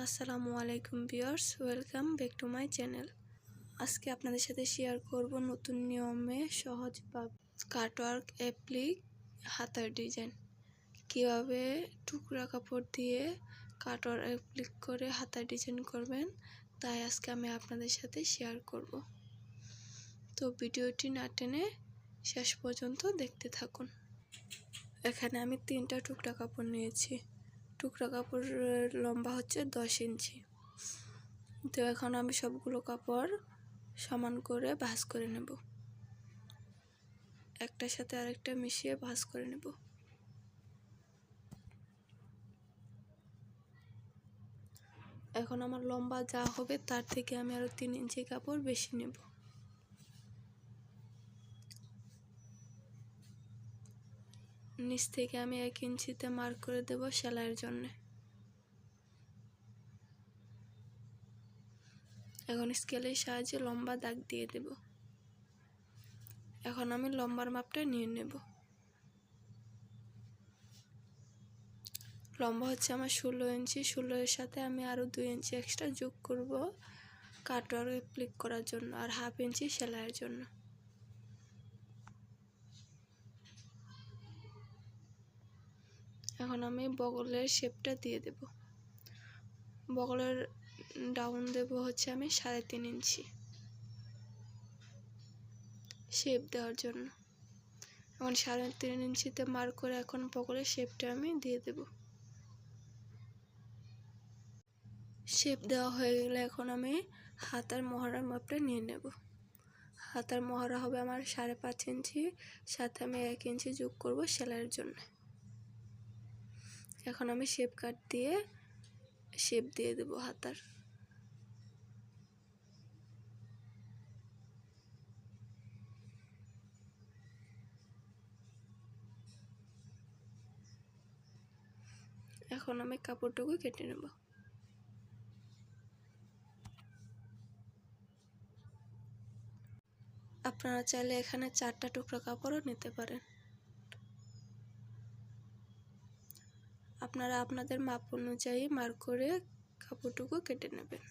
আসসালামু আলাইকুম viewers, welcome back to my channel. আজকে আপনাদের সাথে শেয়ার করব নতুন নিয়মে সহজ বা কাটওয়ার্ক অ্যাপ্লিক হাতার ডিজাইন। কীভাবে টুকরা কাপড় দিয়ে কাটওয়ার্ক অ্যাপ্লিক করে হাতার ডিজাইন করবেন, তাই আজকে আমি আপনাদের সাথে শেয়ার করব। তো ভিডিওটি না টেনে শেষ পর্যন্ত দেখতে থাকুন। এখানে আমি তিনটা টুকরা কাপড় নিয়েছি। টুকরা কাপড়ের লম্বা হচ্ছে দশ ইঞ্চি। তো এখন আমি সবগুলো কাপড় সমান করে ভাঁজ করে নেব। একটার সাথে আরেকটা মিশিয়ে ভাঁজ করে নেব। এখন আমার লম্বা যা হবে তার থেকে আমি আরও তিন ইঞ্চি কাপড় বেশি নেব। নিচ থেকে আমি এক ইঞ্চিতে মার্ক করে দেব সেলাইয়ের জন্য। এখন স্কেলের সাহায্যে লম্বা দাগ দিয়ে দেব। এখন আমি লম্বার মাপটা নিয়ে নেব। লম্বা হচ্ছে আমার ষোলো ইঞ্চি। ষোলোর সাথে আমি আরও দুই ইঞ্চি এক্সট্রা যোগ করব কাটওয়ার ক্লিক করার জন্য আর হাফ ইঞ্চি সেলাইয়ের জন্য। এখন আমি বগলের শেপটা দিয়ে দেব। বগলের ডাউন দেব হচ্ছে আমি সাড়ে তিন ইঞ্চি। শেপ দেওয়ার জন্য। এখন সাড়ে তিন ইঞ্চিতে মার করে এখন বগলের শেপটা আমি দিয়ে দেব। শেপ দেওয়া হয়ে গেলে এখন আমি হাতার মহড়ার মাপটা নিয়ে নেব। হাতার মহড়া হবে আমার সাড়ে পাঁচ ইঞ্চি, সাথে আমি এক ইঞ্চি যোগ করব সেলাইয়ের জন্য। এখন আমি শেপ কাট দিয়ে শেপ দিয়ে দেব হাতার। এখন আমি কাপড়টুকু কেটে নেব। আপনারা চাইলে এখানে চারটা টুকরো কাপড়ও নিতে পারেন। আপনারা আপনাদের মাপ অনুযায়ী মার্ক করে কাপড়টুকু কেটে নেবেন।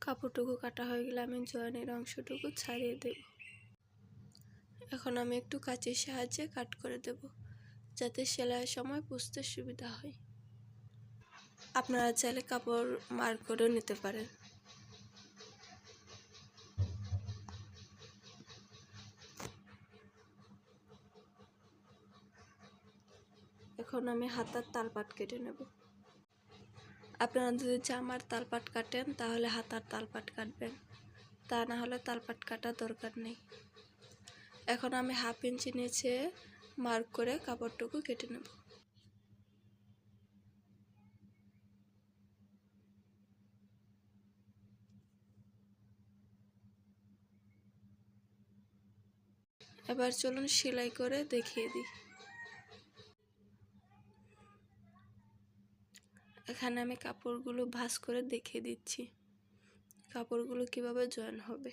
কাপড়টুকু কাটা হয়ে গেলে আমি জয়েনের অংশটুকু ছাড়িয়ে দেব। এখন আমি একটু কাঁচির সাহায্যে কাট করে দেব, যাতে সেলাইয়ের সময় বুঝতে সুবিধা হয়। আপনারা চাইলে কাপড় মার্ক করেও নিতে পারেন। এখন আমি হাতার তালপাট কেটে নেব। আপনারা যদি জামার তালপাট কাটেন, তাহলে হাতার তালপাট কাটবেন। তা না হলে তালপাট কাটার দরকার নেই। এখন আমি হাফ ইঞ্চি নিচে মার্ক করে কাপড়টুকু কেটে নেব। এবার চলুন সেলাই করে দেখিয়ে দিই। এখানে আমি কাপড়গুলো ভাঁজ করে দেখিয়ে দিচ্ছি। কাপড়গুলো কীভাবে জয়েন হবে?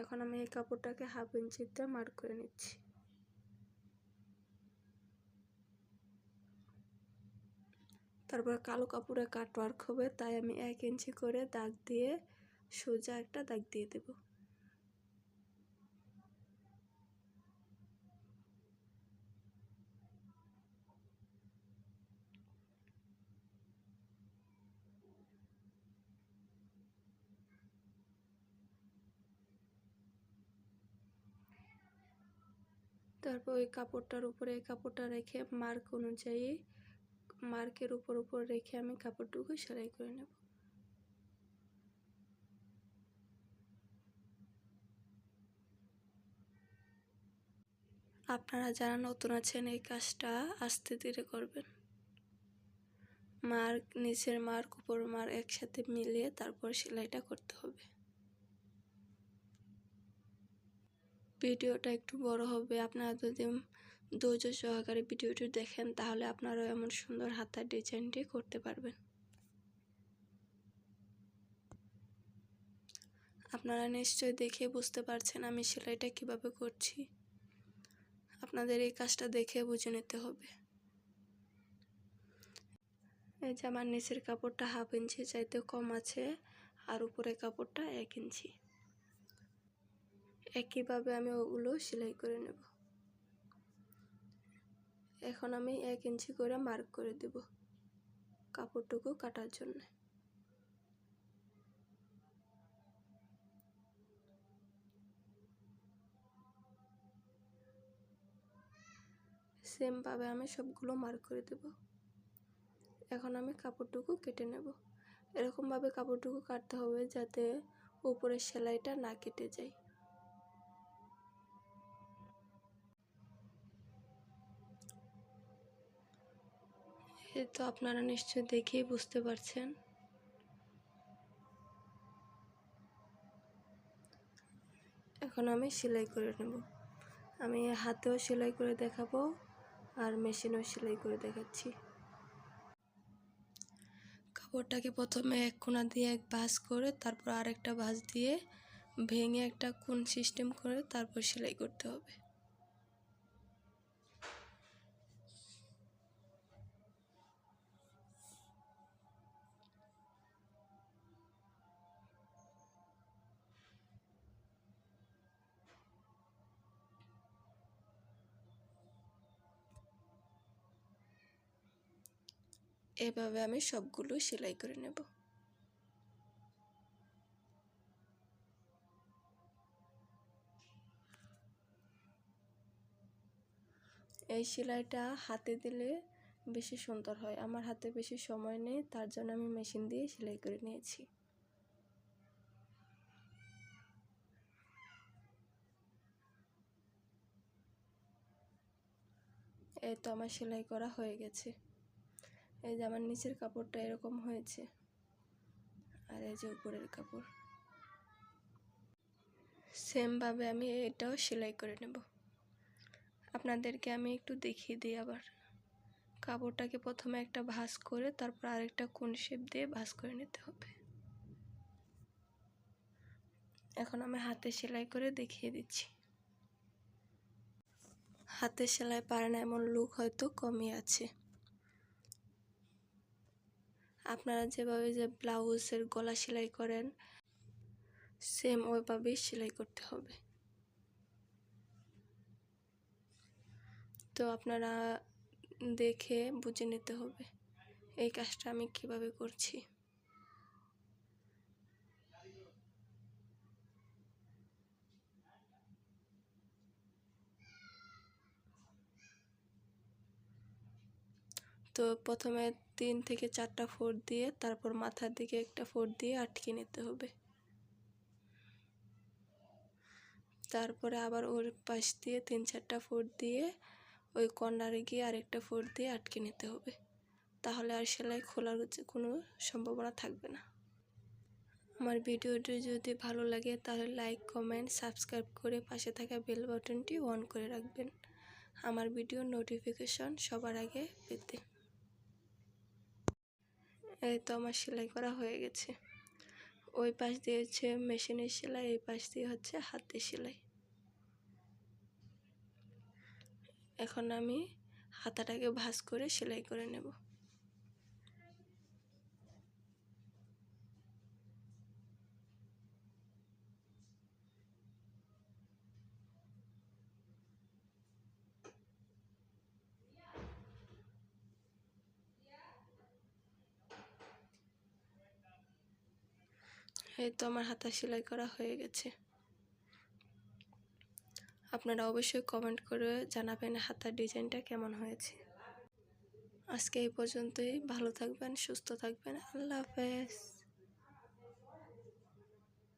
এখন আমি এই কাপড়টাকে হাফ ইঞ্চিতে মার্ক করে নিচ্ছি। তারপর কালো কাপড়ে কাটওয়ার্ক হবে, তাই আমি এক ইঞ্চি করে দাগ দিয়ে সোজা একটা দাগ দিয়ে দেব। তারপর ওই কাপড়টার উপরে, এই কাপড়টা রেখে মার্ক অনুযায়ী মার্কের উপর উপর রেখে আমি কাপড়টুকু সেলাই করে নেব। আপনারা যারা নতুন আছেন এই কাজটা আস্তে ধীরে করবেন। মার্ক, নিচের মার্ক উপর মার্ক একসাথে মিলিয়ে তারপর সেলাইটা করতে হবে। ভিডিওটা একটু বড় হবে, আপনারা যদি ধৈর্য সহকারে ভিডিওটি দেখেন, তাহলে আপনারাও এমন সুন্দর হাতার ডিজাইনটি করতে পারবেন। আপনারা নিশ্চয়ই দেখে বুঝতে পারছেন আমি সেলাইটা কীভাবে করছি। আপনাদের এই কাজটা দেখে বুঝে নিতে হবে। এই যে আমার নিচের কাপড়টা হাফ ইঞ্চি চাইতে কম আছে, আর উপরে কাপড়টা এক ইঞ্চি। একইভাবে আমি ওগুলো সেলাই করে নেব। এখন আমি এক ইঞ্চি করে মার্ক করে দেব কাপড়টুকু কাটার জন্য। সেমভাবে আমি সবগুলো মার্ক করে দেব। এখন আমি কাপড়টুকু কেটে নেব। এরকমভাবে কাপড়টুকু কাটতে হবে যাতে উপরের সেলাইটা না কেটে যায়। এই তো আপনারা নিশ্চয়ই দেখেই বুঝতে পারছেন। এখন আমি সেলাই করে নেব। আমি হাতেও সেলাই করে দেখাবো আর মেশিনেও সেলাই করে দেখাচ্ছি। কাপড়টাকে প্রথমে এক কোনা দিয়ে এক ভাঁজ করে, তারপর আরেকটা ভাঁজ দিয়ে ভেঙে একটা কোন সিস্টেম করে তারপর সেলাই করতে হবে। এভাবে আমি সবগুলো সেলাই করে নেব। এই সেলাইটা হাতে দিলে বেশি সুন্দর হয়। আমার হাতে বেশি সময় নেই, তার জন্য আমি মেশিন দিয়ে সেলাই করে নিয়েছি। এই তো আমার সেলাই করা হয়ে গেছে। এই যে আমার নিচের কাপড়টা এরকম হয়েছে। আর এই যে উপরের কাপড়। সেমভাবে আমি এটাও সেলাই করে নেব। আপনাদেরকে আমি একটু দেখিয়ে দিই আবার। কাপড়টাকে প্রথমে একটা ভাঁজ করে তারপর আরেকটা কোন শেপ দিয়ে ভাঁজ করে নিতে হবে। এখন আমি হাতে সেলাই করে দেখিয়ে দিচ্ছি। হাতে সেলাই পারে না এমন লুক হয়তো কমই আছে। আপনারা যেভাবে যে ব্লাউজের গলা সেলাই করেন সেম ওইভাবেই সেলাই করতে হবে। তো আপনারা দেখে বুঝে নিতে হবে, এই কাজটা আমি কীভাবে করছি। তো প্রথমে তিন থেকে চারটা ফোর দিয়ে, তারপর মাথার দিকে একটা ফোর দিয়ে আটকে নিতে হবে। তারপরে আবার ওর পাশ দিয়ে তিন চারটা ফোর দিয়ে ওই কর্নারে গিয়ে আরেকটা ফোর দিয়ে আটকে নিতে হবে। তাহলে আর সেলাই খোলার কোনো সম্ভাবনা থাকবে না। আমার ভিডিওটি যদি ভালো লাগে তাহলে লাইক, কমেন্ট, সাবস্ক্রাইব করে পাশে থাকা বেল বাটনটি অন করে রাখবেন। আমার ভিডিওর নোটিফিকেশন সবার আগে পেতে। এই তো আমার সেলাই করা হয়ে গেছে। ওই পাশ দিয়ে হচ্ছে মেশিনের সেলাই, এই পাশ দিয়ে হচ্ছে হাতে সেলাই। এখন আমি হাতাটাকে ভাঁজ করে সেলাই করে নেব। এই তো আমার হাতা সেলাই করা হয়ে গেছে। আপনারা অবশ্যই কমেন্ট করে জানাবেন হাতার ডিজাইনটা কেমন হয়েছে। আজকে এই পর্যন্তই, ভালো থাকবেন, সুস্থ থাকবেন, আল্লাহ হাফেজ।